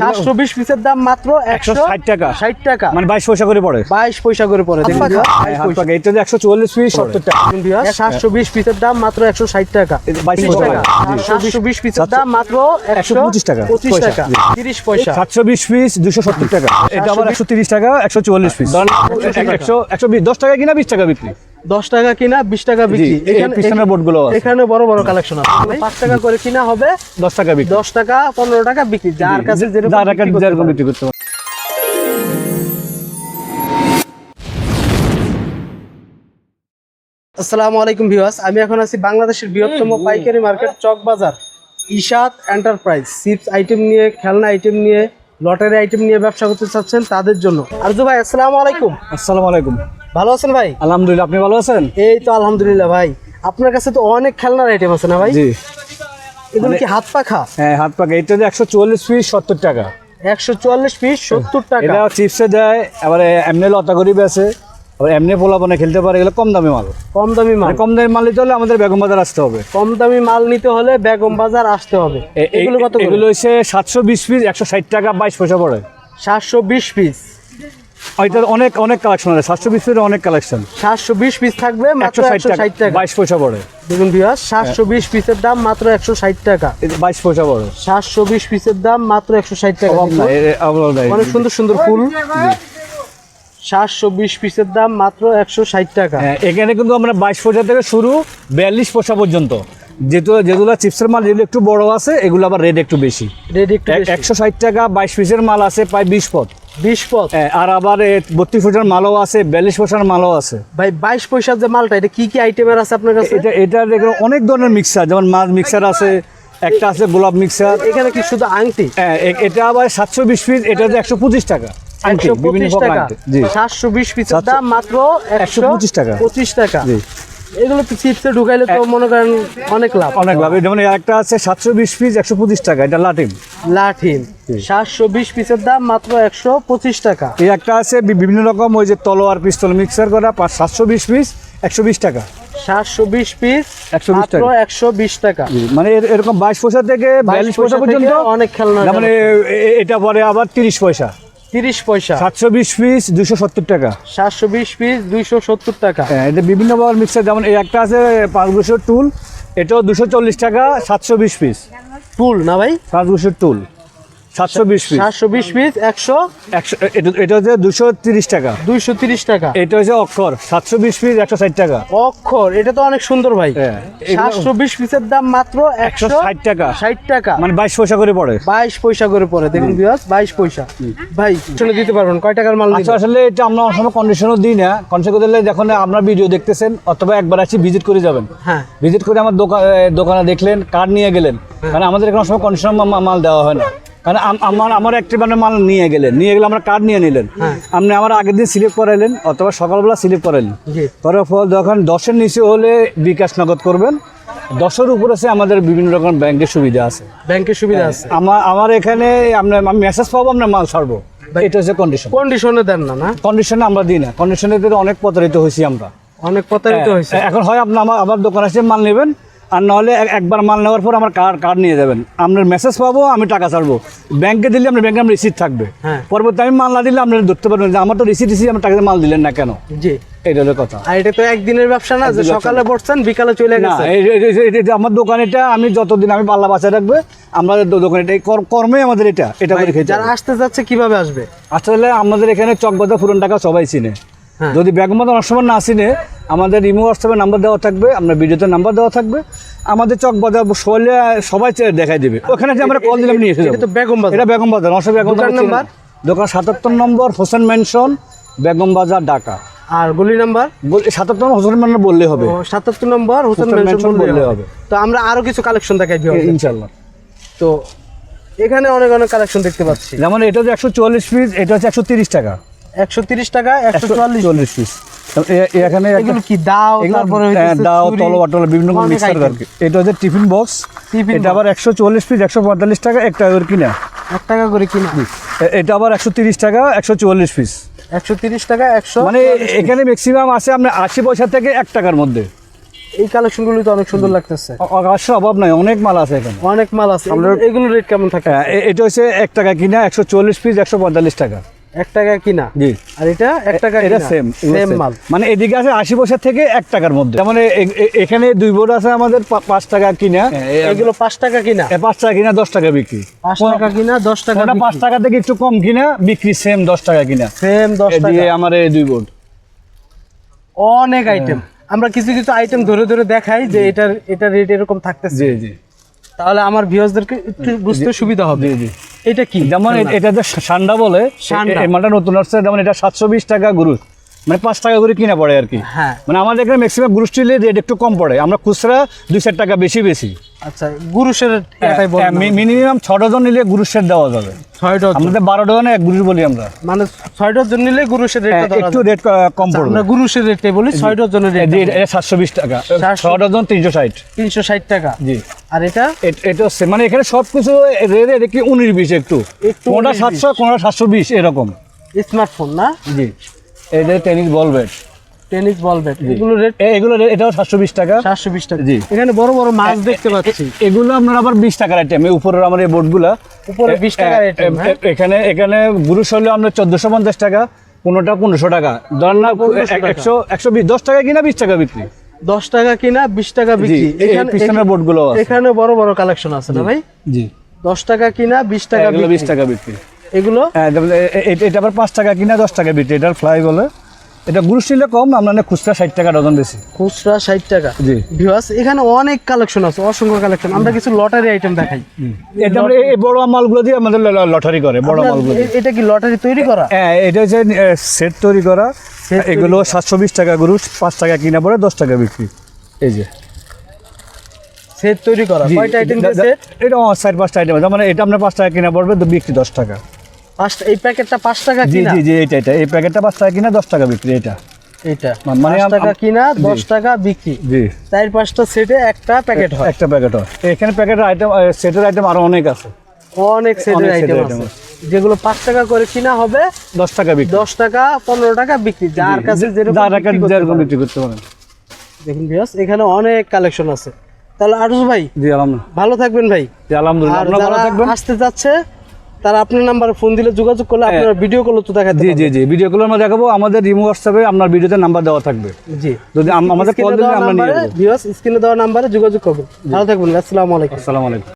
সাতশো বিশ পিসের দাম মাত্র একশো 160 টাকা। ষাট টাকা। মানে বাইশ পয়সা করে পড়ে। বাইশ পয়সা করে পড়ে। দেখুন হ্যাঁ, হাত এটা যে একশো চুয়াল্লিশ পিস সত্তর টাকা। সাতশো বিশ পিসের দাম মাত্র একশো ষাট টাকা। 22 তিরিশ টাকা। টাকা জি। সাতশো বিশ পিসের দাম মাত্র 125 টাকা। পঁচিশ পয়সা। টাকা। জি। তিরিশ পয়সা। সাতশো বিশ পিস দুশো সত্তর টাকা। এটা আবার একশো তিরিশ টাকা একশো চুয়াল্লিশ পিস। একশো একশো বিশ দশ টাকা কিনা বিশ টাকা বিক্রি। দশ টাকা কিনা বিশ টাকা বিক্রি। পিছনের। এখানে বড় বড় কালেকশন আছে। পাঁচ টাকা করে কিনা হবে দশ টাকা বিক্রি। দশ টাকা পনেরো টাকা বিক্রি। যার কাছে যেরকম বিক্রি করতে বিক্রি করতে পারে। আসসালামু আলাইকুম ভিউয়ার্স আমি এখন আছি বাংলাদেশের বৃহত্তম পাইকারি মার্কেট চক বাজার ইশাদ এন্টারপ্রাইজ চিপস আইটেম নিয়ে খেলনা আইটেম নিয়ে লটারি আইটেম নিয়ে ব্যবসা করতে চাচ্ছেন তাদের জন্য। আরজু ভাই আসসালামু আলাইকুম। আসসালামু আলাইকুম। ভালো আছেন ভাই? আলহামদুলিল্লাহ আপনি ভালো আছেন? এই তো আলহামদুলিল্লাহ ভাই। আপনার কাছে তো অনেক খেলনার আইটেম আছে না ভাই? জি। এগুলো কি হাত পাখা? হ্যাঁ হাত পাখা। এটা যে একশো চুয়াল্লিশ পিস সত্তর টাকা। একশো চুয়াল্লিশ পিস সত্তর টাকা। এটা চিপসে দেয় আবার এমনি লতা গরিব আছে আবার এমনি পোলা বনে খেলতে পারে এগুলো কম দামি মাল। কম দামি মাল। মানে কম দামি মাল নিতে হলে আমাদের বেগম বাজার আসতে হবে। কম দামি মাল নিতে হলে বেগম বাজার আসতে হবে। এগুলো কত এগুলো হচ্ছে সাতশো বিশ পিস একশো ষাট টাকা বাইশ পয়সা পড়ে। সাতশো বিশ পিস ওইটার অনেক অনেক কালেকশন আছে। সাতশো বিশ পিসের অনেক কালেকশন সাতশো বিশ পিস থাকবে মাত্র একশো ষাট টাকা। বাইশ পয়সা পড়ে। দেখুন ভিউয়ার সাতশো বিশ পিসের দাম মাত্র একশো ষাট টাকা। বাইশ পয়সা পড়ে। সাতশো বিশ পিসের দাম মাত্র একশো ষাট টাকা। অনেক সুন্দর সুন্দর ফুল। সাতশো বিশ পিসের দাম মাত্র একশো ষাট টাকা। হ্যাঁ, এখানে কিন্তু আমরা বাইশ পয়সা থেকে শুরু বিয়াল্লিশ পয়সা পর্যন্ত। যেহেতু যেগুলো চিপসের মাল যেগুলো একটু বড় আছে এগুলো আবার রেট একটু বেশি। রেডি একটু একশো ষাট টাকা বাইশ পিসের মাল আছে প্রায় বিশ পথ বিশ পথ হ্যাঁ, আর আবার বত্রিশ পয়সার মালও আছে বিয়াল্লিশ পয়সার মালও আছে। ভাই বাইশ পয়সার যে মালটা এটা কি কি আইটেমের আছে আপনার কাছে? এটা এটা দেখো অনেক ধরনের মিক্সার যেমন মাছ মিক্সার আছে একটা আছে গোলাপ মিক্সার এখানে কি শুধু আংটি? হ্যাঁ, এটা আবার সাতশো বিশ পিস এটা একশো পঁচিশ টাকা আংটি, বিভিন্ন। সাতশো বিশ পিসের সাতশো- দাম মাত্র একশো 125 টাকা। পঁচিশ টাকা। এগুলো তো চিপসে ঢুকাইলে তো মনে করেন অনেক লাভ। অনেক ভাবে যেমন একটা আছে সাতশো বিশ পিস একশো পঁচিশ টাকা। এটা লাটিম লাঠিন সাতশো বিশ পিসের দাম মাত্র একশো পঁচিশ টাকা। এই একটা আছে বিভিন্ন রকম ওই যে তলোয়ার পিস্তল মিক্সার করা সাতশো বিশ পিস একশো বিশ টাকা। সাতশো বিশ পিস 120 মাত্র টাকা। একশো বিশ টাকা। মানে এর- এরকম বাইশ পয়সা থেকে বিয়াল্লিশ পয়সা পর্যন্ত অনেক খেলনা এ- এটা পরে আবার তিরিশ পয়সা। তিরিশ পয়সা। সাতশো বিশ পিস দুশো সত্তর টাকা। সাতশো বিশ পিস দুইশো সত্তর টাকা। হ্যাঁ, এটা বিভিন্ন প্রকার মিক্সার যেমন এই একটা আছে পাঁচ বছর টুল এটাও দুশো চল্লিশ টাকা সাতশো বিশ পিস টুল না ভাই? পাঁচ বছর টুল। সাতশো বিশ পিস সাতশো বিশ পিস একশো একশো এটা এটা হচ্ছে দুশো তিরিশ টাকা। দুইশো তিরিশ টাকা। এটা হচ্ছে অক্ষর সাতশো বিশ পিস একশো ষাট টাকা। অক্ষর এটা তো অনেক সুন্দর ভাই। হ্যাঁ, সাতশো বিশ পিসের দাম মাত্র একশো একশো ষাট টাকা। ষাট টাকা। মানে বাইশ পয়সা করে পড়ে। বাইশ পয়সা করে পড়ে দেখুন বিয়াস বাইশ পয়সা। ভাই শুনে দিতে পারবেন কয় টাকার মাল আচ্ছা আসলে এটা আমরা অনেক সময় কন্ডিশনও দিই না। কন্ডিশন আপনার ভিডিও দেখতেছেন অথবা একবার আসি ভিজিট করে যাবেন। হ্যাঁ। ভিজিট করে আমার দোকান দোকানে দেখলেন কার্ড নিয়ে গেলেন। কারণ আমাদের এখানে সময় কন্ডিশন মাল দেওয়া হয় না। কারণ আমার আমার একটি মানে মাল নিয়ে গেলেন। নিয়ে গেলে আমরা কার্ড নিয়ে নিলেন। হ্যাঁ। আপনি আমার আগের দিন স্লিপ করাইলেন অথবা সকালবেলা স্লিপ করাইলেন। করার ফল যখন দশের নিচে হলে বিকাশ নগদ করবেন। দশের উপর আছে আমাদের বিভিন্ন রকম ব্যাংকের সুবিধা আছে। ব্যাংকের সুবিধা আছে। আমার আমার এখানে আপনার আমি মেসেজ পাবো আপনার মাল ছাড়বো। এটা হচ্ছে কন্ডিশন কন্ডিশনে দেন না না? কন্ডিশনে আমরা দিই না। কন্ডিশনে অনেক প্রতারিত হয়েছি আমরা। অনেক প্রতারিত হয়েছে। হ্যাঁ, এখন হয় আপনি আমার আমার দোকানে এসে মাল নেবেন। আর নাহলে এক- একবার মাল নেওয়ার পর আমার কার্ড কার্ড নিয়ে যাবেন। আপনার মেসেজ পাবো আমি টাকা ছাড়বো। ব্যাংকে দিলে আপনার ব্যাংকে আমার রিসিট থাকবে। হ্যাঁ। পরবর্তী আমি মাল না দিলে আপনি ধরতে পারবেন যে আমার তো রিসিট রিসিট আমার টাকা মাল দিলেন না কেন? জি। এটা হলো কথা। আর এটা তো একদিনের ব্যবসা না যে সকালে বসছেন বিকালে চলে না গেছে এই- আমার দোকান এটা আমি যতদিন আমি পাল্লা বাঁচায় রাখবে আমাদের দোকান এটা কর্মে আমাদের এটা এটা করে খেতে যারা আসতে যাচ্ছে কীভাবে আসবে? আসলে আমাদের এখানে চকবাজার ফুরন টাকা সবাই চিনে। যদি বেগমত অনেক না চিনে আমাদের ইমো হোয়াটসঅ্যাপে নাম্বার দেওয়া থাকবে আপনার ভিডিওতে নাম্বার দেওয়া থাকবে আমাদের চকবাজার সবাই সবাই দেখাই দেবে। ওখানে যে আমরা কল দিলাম নিয়ে এসে যাব। বেগম বাজার। এটা বেগম বাজার অসব বেগম নাম্বার? দোকান সাতাত্তর নম্বর হোসেন মেনশন বেগম বাজার ঢাকা। আর গলি নাম্বার? সাতাত্তর নম্বর হোসেন মেনশন বললে হবে। সাতাত্তর নম্বর হোসেন মেনশন বললে হবে। তো আমরা আরও কিছু কালেকশন দেখাই দের। ইনশাল্লাহ তো এখানে অনেক অনেক কালেকশন দেখতে পাচ্ছি। যেমন এটা হচ্ছে একশো চুয়াল্লিশ পিস এটা হচ্ছে একশো তিরিশ টাকা। একশো তিরিশ টাকা একশো চল্লিশ পিস এখানে এগুলো কি দাও তারপরে দাও তলোয়ার টলোয়ার বিভিন্ন অনেক মিক্সার আর কি। এটা হচ্ছে টিফিন বক্স এটা আবার একশো চল্লিশ পিস একশো পঁয়তাল্লিশ টাকা এক টাকা করে কিনা। এক টাকা করে কিনা। এটা আবার একশো তিরিশ টাকা একশো চুয়াল্লিশ পিস একশো তিরিশ টাকা একশো মানে এখানে ম্যাক্সিমাম আছে আপনার আশি পয়সা থেকে এক টাকার মধ্যে। এই কালেকশনগুলো তো অনেক সুন্দর লাগতেছে। অভাব নাই অনেক মাল আছে এখানে। অনেক মাল আছে। এগুলো- এগুলো রেট কেমন থাকে? হ্যাঁ, এটা হচ্ছে এক টাকা কিনা একশো চল্লিশ পিস একশো পঁয়তাল্লিশ টাকা। এক টাকা কিনা। জি। আর এটা এক টাকা এটা সেম সেম মাল। মানে এদিকে আছে আশি পয়সা থেকে এক টাকার মধ্যে। মানে এখানে দুই বোর্ড আছে আমাদের পাঁচ টাকা কিনা। এগুলো পাঁচ টাকা কিনা। পাঁচ টাকা কিনা দশ টাকা বিক্রি। পাঁচ টাকা কিনা দশ টাকা পাঁচ টাকা থেকে একটু কম কিনা বিক্রি সেম দশ টাকা কিনা। সেম দশ টাকা। আমার এই দুই বোর্ড। অনেক আইটেম আমরা কিছু কিছু আইটেম ধরে ধরে দেখাই যে এটার এটা রেট এরকম থাকতেছে। জি জি। তাহলে আমার ভিউয়ার্সদেরকে একটু বুঝতে সুবিধা হবে। জি জি। এটা কি? যেমন এটা যে সান্ডা বলে মানে নতুন আসছে যেমন এটা সাতশো বিশ টাকা গুরু মানে পাঁচ টাকা করে কিনা পড়ে আর কি। হ্যাঁ। মানে আমাদের এখানে ম্যাক্সিমাম গুরু স্টিলের রেট একটু কম পড়ে। আমরা খুচরা দুই চার টাকা বেশি বেশি। আচ্ছা গুরুশের এটাই বললাম মিনিমাম ছ ডজন নিলে গুরু সেট দেওয়া যাবে। ছয় ডজন আমাদের বারো ডজনে এক গুরু বলি আমরা। মানে ছয় ডজন নিলে গুরুশের রেটটা ধরা একটু রেট কম পড়বে। আমরা গুরুশের রেটে বলি ছয় ডজনের রেট। এটা সাতশো বিশ টাকা। ছ 720 ডজন তিনশো ষাট। তিনশো ষাট টাকা। জি। আর এটা? এটা হচ্ছে মানে এখানে সব কিছু রেট কি উনিশ বিশ একটু। কোনটা সাতশো কোনটা সাতশো বিশ এরকম। স্মার্টফোন না? জি। যে tennis ball bat. Tennis ball bat এগুলো রেট এগুলো এটাও সাতশো বিশ টাকা। চারশো বিশ টাকা। জি। এখানে বড় বড় মাছ দেখতে পাচ্ছি। এগুলো আপনার আবার বিশ টাকার আইটেম উপরের আমার এই বোর্ডগুলা উপরে 20 টাকার item, হ্যাঁ? এখানে এখানে গুরু হলে চোদ্দশো পঞ্চাশ টাকা পনেরোটা পনেরোশো টাকা। ধর না 1500 টাকা। একশো একশো বিশ দশ টাকা কিনা বিশ টাকা বিক্রি। দশ টাকা কিনা বিশ টাকা বিক্রি। এই পিছনের বোর্ডগুলো এখানে বড় বড় কালেকশন আছে না ভাই? জি। দশ টাকা কিনা বিশ টাকা বিশ টাকা বিক্রি। এগুলো? হ্যাঁ এটা আবার পাঁচ টাকা কিনা দশ টাকা বিক্রি। এটার ফ্লাই বলে। এটা গুরু স্টিলে কম আমরা খুচরা ষাট টাকা ডজন বেশি। খুচরা ষাট টাকা। জি। ভিউয়ার্স এখানে অনেক কালেকশন আছে অসংখ্য কালেকশন আমরা কিছু লটারি আইটেম দেখাই। এটা আমরা এই- বড় মালগুলো দিয়ে আমাদের লটারি করে বড় মালগুলো এটা কি লটারি তৈরি করা? হ্যাঁ এটা হচ্ছে সেট তৈরি করা। এগুলো সাতশো বিশ টাকা গরু পাঁচ টাকা কিনা পড়ে দশ টাকা বিক্রি। এই যে। সেট তৈরি করা। কয়টা আইটেম সেট এটা সাইড পাঁচটা আইটেম আছে মানে এটা আপনার পাঁচ টাকা কিনা পড়বে তো বিক্রি দশ টাকা। এই প্যাকেটটা টাকা কিনা? জি জি এটা এটা এই প্যাকেটটা টাকা কিনা দশ টাকা বিক্রি এটা এটা মানে টাকা কিনা জি। দশ টাকা বিক্রি। জি। চার পাঁচটা সেটে একটা প্যাকেট হয়। একটা প্যাকেট হয়। এখানে প্যাকেটের আইটেম সেটের আইটেম আরও অনেক আছে। অনেক সেটের আইটেম আছে। যেগুলো পাঁচ টাকা করে কিনা হবে দশ টাকা বিক্রি। দশ টাকা পনেরো টাকা বিক্রি। যার কাছে যেরকম যার বিক্রি করতে পারেন। দেখুন এখানে অনেক কালেকশন আছে। তাহলে আরুজ ভাই জি আলহামদুলিল্লাহ। ভালো থাকবেন ভাই। জি আলহামদুলিল্লাহ। ভালো থাকবেন। আসতে যাচ্ছে তারা আপনার নাম্বারে ফোন দিলে যোগাযোগ করলে আপনার ভিডিও কল তো দেখাতে জি জি জি ভিডিও কলের আমরা দেখাবো। আমাদের রিমো হোয়াটসঅ্যাপে আপনার ভিডিওতে নাম্বার দেওয়া থাকবে। জি। যদি আমাদের কল দিলে আমরা নিয়ে ভিউয়ার্স স্ক্রিনে দেওয়া নাম্বারে যোগাযোগ করবেন। ভালো থাকবেন আসসালামু আলাইকুম। আসসালামু আলাইকুম।